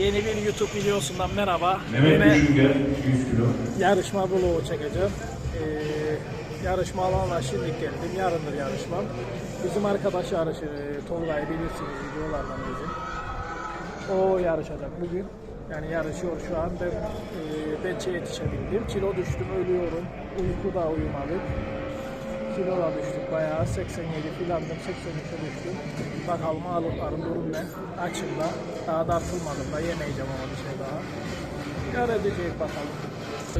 Yeni bir YouTube videosundan merhaba. Mehmet Yine Düşünge 100 kilo. yarışma vlogu çekeceğim. Ee, yarışma alanına şimdi geldim. Yarındır yarışmam. Bizim arkadaş yarışı Tolga'yı bilirsiniz videolardan bizim. O yarışacak bugün. Yani yarışıyor şu an. Ben e, Betçe yetişebildim. Kilo düştüm, ölüyorum. Uykuda uyumadık. Kilo da düştük bayağı. 87 filandım, 83'e düştüm. Bakalım ağırlıklarım durum ne? Açımda. Daha dartılmadım da yemeyeceğim ama bir şey daha. Görecek bakalım.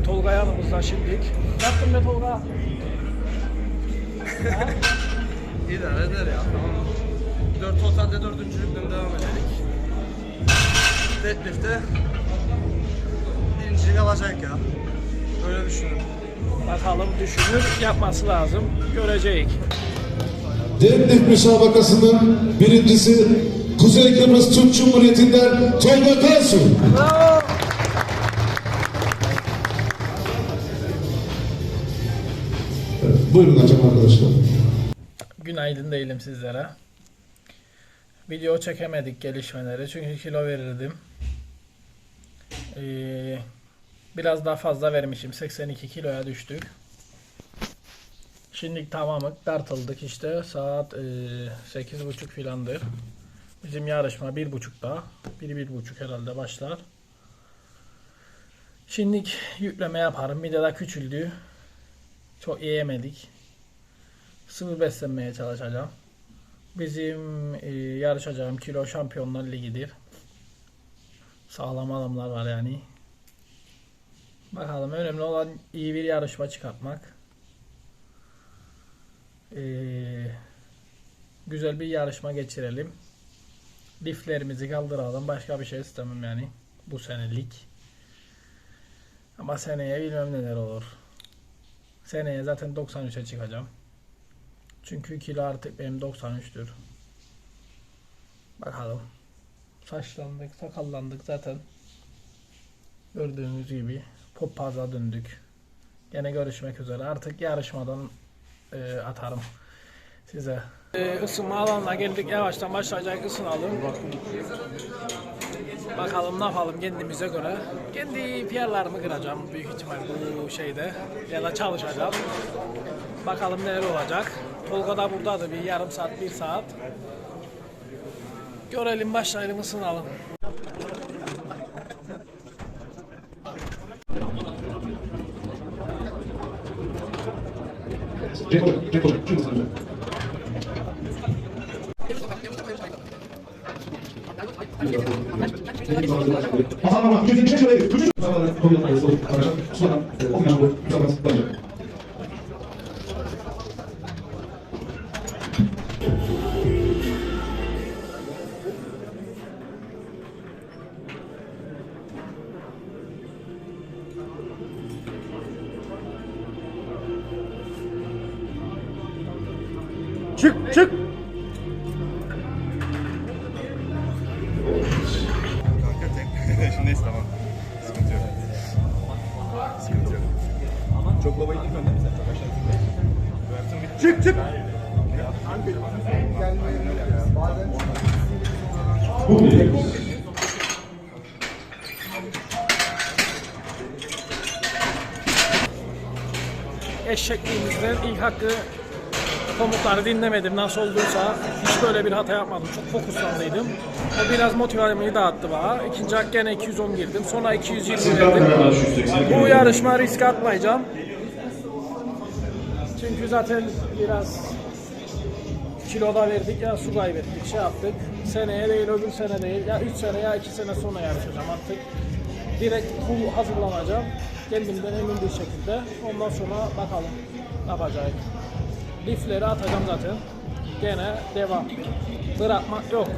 Tolga yanımızda şimdilik. Ne yaptın be Tolga? İdare eder ya tamam. Dört totalde dördüncülükten devam edelim. Deadlift'te birincilik alacak ya. Öyle düşünüyorum. Bakalım düşünür, yapması lazım. Görecek. Deadlift müsabakasının birincisi Kuzey Kıbrıs Türk Cumhuriyeti'nden Tolga Kansu. Evet, Buyurun hocam arkadaşlar. Günaydın değilim sizlere. Video çekemedik gelişmeleri çünkü kilo verirdim. Ee, biraz daha fazla vermişim. 82 kiloya düştük. Şimdi tamamı tartıldık işte saat e, 8.30 filandır. Bizim yarışma 1.30'da. 1-1.30 herhalde başlar. Şimdi yükleme yaparım. Bir de daha küçüldü. Çok yiyemedik sıvı beslenmeye çalışacağım. Bizim e, yarışacağım kilo şampiyonlar ligidir. Sağlam adamlar var yani. Bakalım önemli olan iyi bir yarışma çıkartmak. E, güzel bir yarışma geçirelim. Liflerimizi kaldıralım. Başka bir şey istemem yani. Bu senelik. Ama seneye bilmem neler olur. Seneye zaten 93'e çıkacağım. Çünkü kilo artık benim 93'tür. Bakalım. Saçlandık, sakallandık zaten. Gördüğünüz gibi poppaza döndük. Gene görüşmek üzere. Artık yarışmadan e, atarım size. E, ısınma alanına geldik. Yavaştan başlayacak ısınalım. Bakalım ne yapalım kendimize göre. Kendi fiyerlerimi kıracağım büyük ihtimal bu şeyde. Ya da çalışacağım. Bakalım neler olacak. Tolga da buradadır bir yarım saat, bir saat. Görelim başlayalım ısınalım. 레코드 레코드 쭉 아, 잠깐만. 이게 지금 최초에 불 거기 가서 수상 공유하고 부탁드립니다. Çık çık. Kanka tek. Şimdiyiz tamam. Sıkıntı yok. Sıkıntı yok. Çok baba indirmiyorsun değil mi sen? Çok aşağı gitmiyorsun. Çık çık. Bu bir. Eşekliğimizden ilk hakkı komutları dinlemedim. Nasıl olduysa hiç böyle bir hata yapmadım. Çok fokuslandıydım. O biraz motivasyonumu dağıttı bana. İkinci hak gene 210 girdim. Sonra 220 verdim. Bu yarışma risk atmayacağım. Çünkü zaten biraz kiloda verdik ya su kaybettik şey yaptık. Seneye değil öbür sene değil ya 3 sene ya 2 sene sonra yarışacağım artık. Direkt full hazırlanacağım. Kendimden emin bir şekilde. Ondan sonra bakalım ne yapacağız. Lifleri atacağım zaten. Gene devam. Bırakmak yok.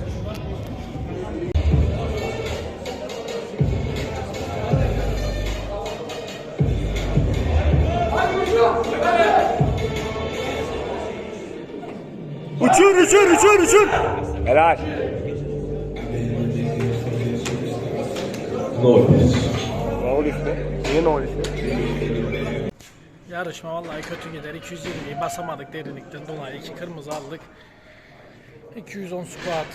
Uçur uçur uçur uçur. Helal. No. Noğul ismi. Niye noğul ismi? Yarışma vallahi kötü gider. 220'yi basamadık derinlikten dolayı. iki kırmızı aldık. 210 squat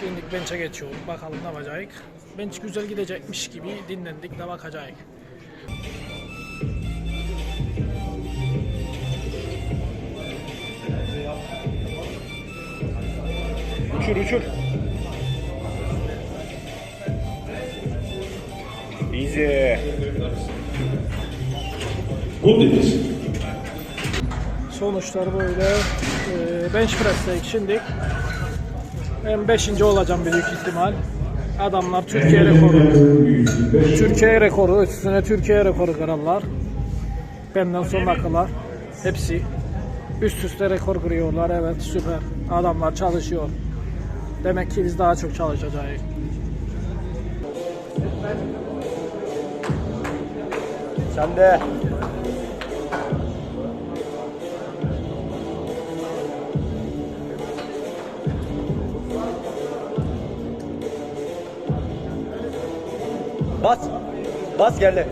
Şimdi bench'e geçiyorum. Bakalım ne yapacak. Bench güzel gidecekmiş gibi dinlendik de bakacak. Uçur uçur. Easy. Good Davis. Sonuçlar böyle. Ee, bench press'teyik şimdi. Ben 5. olacağım büyük ihtimal. Adamlar Türkiye rekoru. Türkiye rekoru üstüne Türkiye rekoru kırarlar. Benden sonrakiler. Hepsi. Üst üste rekor kırıyorlar. Evet süper. Adamlar çalışıyor. Demek ki biz daha çok çalışacağız. Sen de. Bas. Bas geldi.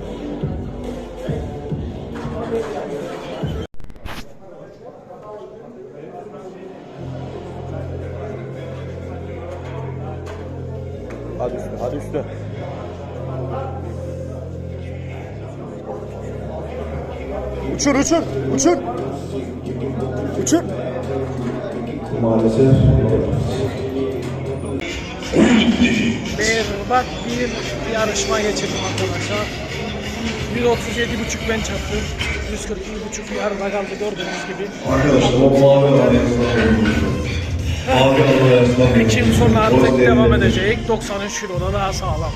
Hadi üstü, hadi üstü. Uçur, uçur, uçur. Uçur. Maalesef. Berbat bir yarışma geçirdim arkadaşlar. 137.5 bench attım. 142.5 yarıda kaldı gördüğünüz gibi. Arkadaşlar o mavi alanınızdan Mavi alanınızdan İki yıl sonra artık devam edecek. 93 kiloda daha sağlam.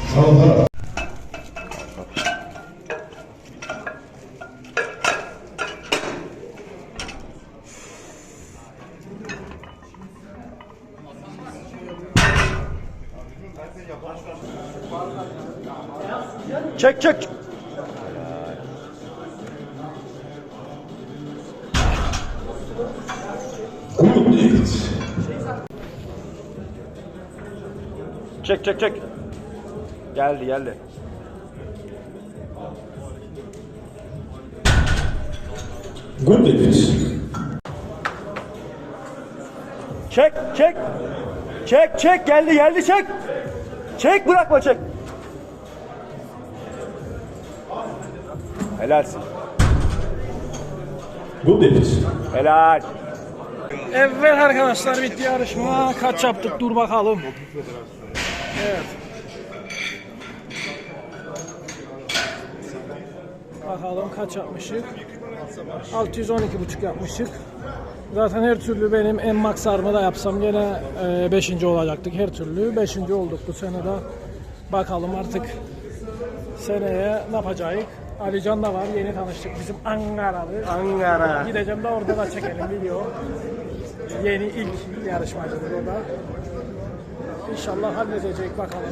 Çek, çek. Çek, çek, çek. Geldi, geldi. Good Davis. Çek, çek. Çek, çek. Geldi, geldi, çek. Çek, bırakma, çek. Helalsin. Good Davis. Helal. Evet arkadaşlar bitti yarışma. Kaç yaptık dur bakalım. Evet. Bakalım kaç yapmışık. 612,5 yapmışık. Zaten her türlü benim en max armı da yapsam gene 5. olacaktık her türlü. 5. olduk bu sene de. Bakalım artık seneye ne yapacağız? Alican da var yeni tanıştık bizim Ankaralı. Ankara. Gideceğim de orada da çekelim video. Yeni ilk yarışmacıdır o da. İnşallah halledecek bakalım.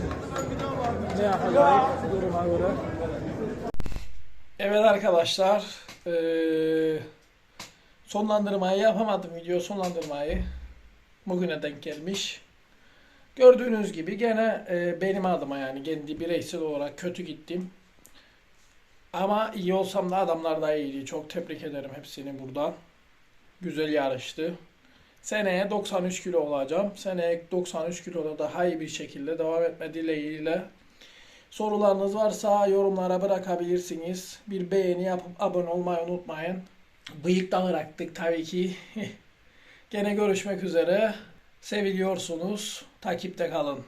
Ne yapacak duruma göre. Evet arkadaşlar. eee, sonlandırmayı yapamadım video sonlandırmayı. Bugüne denk gelmiş. Gördüğünüz gibi gene eee, benim adıma yani kendi bireysel olarak kötü gittim. Ama iyi olsam da adamlar da iyiydi. Çok tebrik ederim hepsini buradan. Güzel yarıştı. Seneye 93 kilo olacağım. Seneye 93 kiloda daha iyi bir şekilde devam etme dileğiyle. Sorularınız varsa yorumlara bırakabilirsiniz. Bir beğeni yapıp abone olmayı unutmayın. Bıyık da bıraktık tabii ki. Gene görüşmek üzere. Seviliyorsunuz. Takipte kalın.